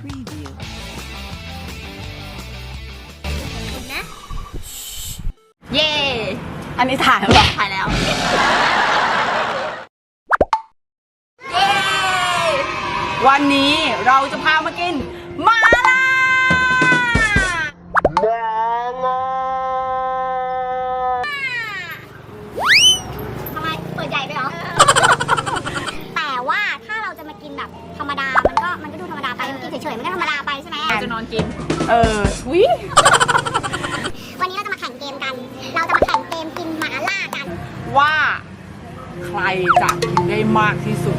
Preview. นะเย่อันนี้ถ่ายแล้วเหรอถ่ายแล้ว เย้ วันนี้เราจะพามากินมา เออวิวันนี้เราจะมาแข่งเกมกัน เราจะมาแข่งเกมกินหมาล่ากัน ว่าใครจะกินได้มากที่สุด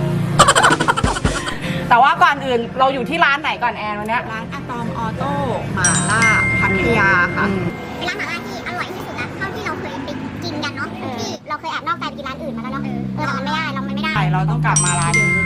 แต่ว่าก่อนอื่นเราอยู่ที่ร้านไหนก่อนแอนวันเนี้ยร้านอะตอมออโต้หมาล่าพัทยาค่ะอืมเป็นร้านหมาล่าที่อร่อยที่สุดแล้วเท่าที่เราเคยไปกินกันเนาะที่เราเคยแอบนอกใจไปกินร้านอื่นมาแล้วเนาะ เออแต่มันไม่ได้ เรามันไม่ได้ ใช่เราต้องกลับมาร้านนี้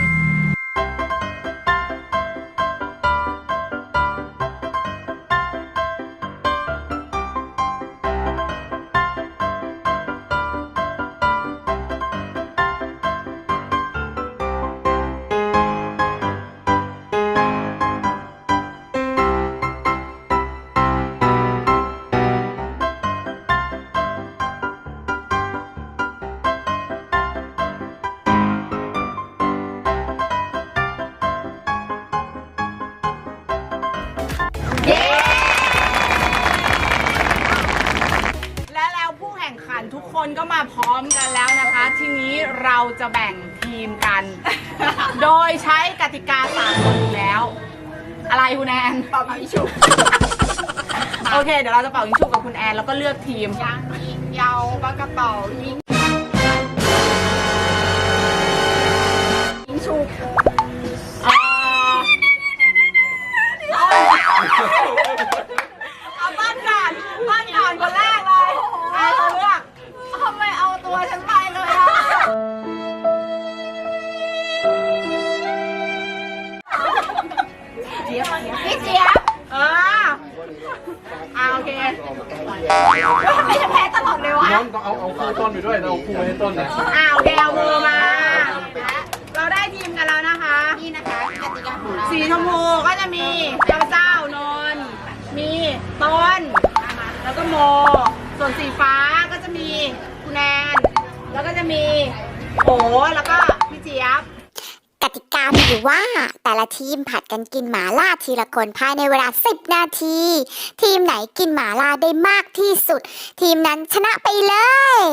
ทุกคนก็มาพร้อมกันแล้วนะคะ ทีนี้เราจะแบ่งทีมกัน โดยใช้กติกาสากลอยู่แล้ว อะไรคุณแอนเป่ายิงฉุบโอเค เดี๋ยวเราจะเป่ายิงฉุบกับคุณแอนแล้วก็เลือกทีม ยางยิงยาวปากกระเป๋ายิงยิงฉุบ พี่เจี๊ยบเอออ่าโอเคทำไมฉันแพ้ตลอดเลยวะน้องต้องเอาเอาคู่ต้นไปด้วยนะเอาคู่ไว้ให้ต้นนะอ่าโอเคเอามือมา เราได้ทีมกันแล้วนะคะ นี่นะคะกติกาของเราสีชมพูก็จะมีเจ้าเจ้านนท์มีต้น แล้วก็โม ส่วนสีฟ้าก็จะมีคุณแนน แล้วก็จะมีโอแล้วก็พี่เจี๊ยบก ติกามีอว่าแต่ละทีมผัดกันกินหมาล่าทีละคนภายในเวลา 10 นาที ทีมไหนกินหมาล่าได้มากที่สุด ทีมนั้นชนะไปเลย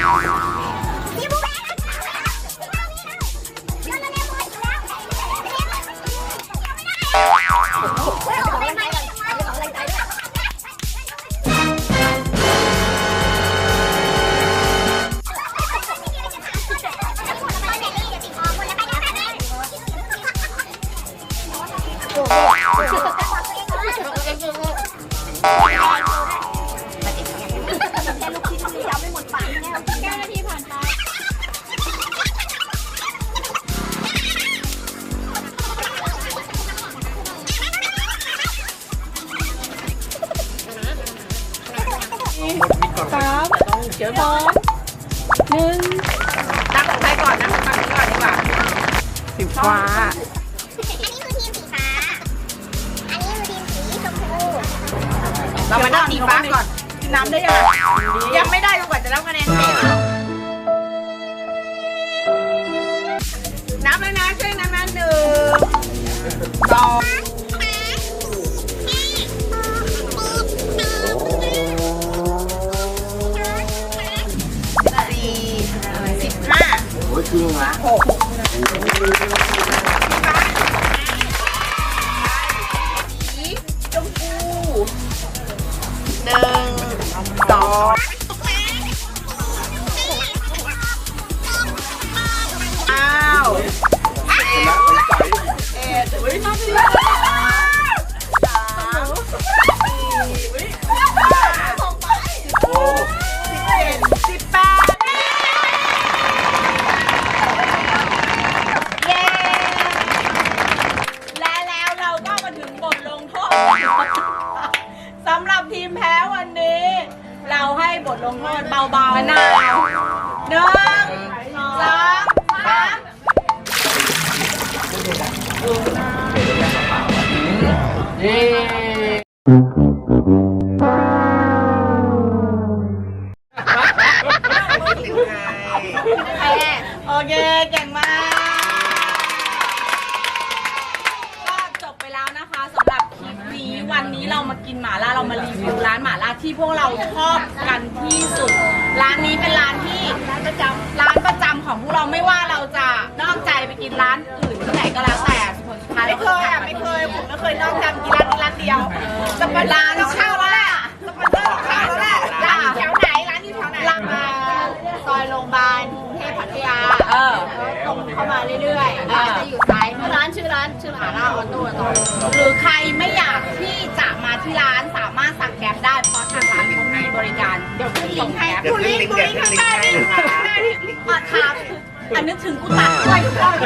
よよよよ ตั้งของใครก่อนนะตั้งนี้ก่อนดีกว่าสีฟ้าอันนี้คือทีมสีฟ้าอันนี้คือทีมสีชมพูเรามานั่งสีฟ้าก่อนกินน้ำได้ยังยังไม่ได้จนกว่าจะรับคะแนนเต็มนับเลยนะช่วยนับนหนึ่งสอง おおおおお เย้โอเคเก่งมากก็จบไปแล้วนะคะสำหรับคลิปนี้วันนี้เรามากินหม่าล่าเรามารีวิวร้านหม่าล่าที่พวกเราชอบกันที่สุด ร้านนี้เป็นร้านที่ร้านประจำร้านประจำของพวกเราไม่ว่าเราจะนอกใจไปกินร้านอื่นที่ไหนก็แล้วแต่ผลสุดท้าย ไม่เคยอะไม่เคยผมก็เคยนอกจำกินร้านนี้ร้านเดียวสปอนเซอร้านร์ต้องชื่เข้าอแล้วว่าแหละสปอนเซอร์ต้องเข้าแล้วแหละร้านอยู่แถวไหนร้านอยู่แถวไหนร้านมาซอยโรงพยาบาลกรุงเทพพัทยาเออตรงเข้ามาเรื่อยๆอ่าจะอยู่ซ้ายมือร้านชื่อร้านชื่อหมาล่าออโต้ตอนหรือใครไม่อยากที่จะมาที่ร้านสามารถสั่งแกร็บได้เพราะทางร้านเขามีบริการเดี๋ยวขึ้นลิงก์ให้กูลิงก์กูลิงก์ข้างใต้นี่ข้างใต้นี่อะครับ อันนึกถึงกูตัดด้วยทุกคน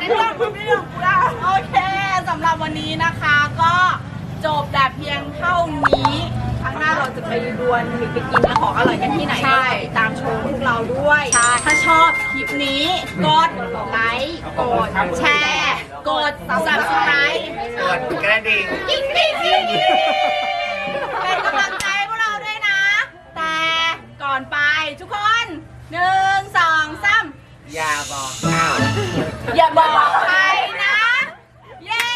ในเรื่องคุณไม่เรื่องกูได้โอเคสำหรับวันนี้นะคะ ก็จบแต่เพียงเท่านี้ครั้งหน้าเราจะไปดวลหรือไปกินของอร่อยกันที่ไหนใช่ติดตามชมพวกเราด้วย ถ้าชอบคลิปนี้กดไลค์กดแชร์กด subscribe กดกระดิ่งกิ๊งกิ๊งกิ๊งกิ๊งเป็นกำลังใจ ก่อนไป ทุกคนหนึ่งสองสามอย่าบอกข้าวอย่าบอกใครนะ เย้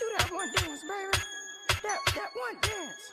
Do that one dance, baby. That that one dance.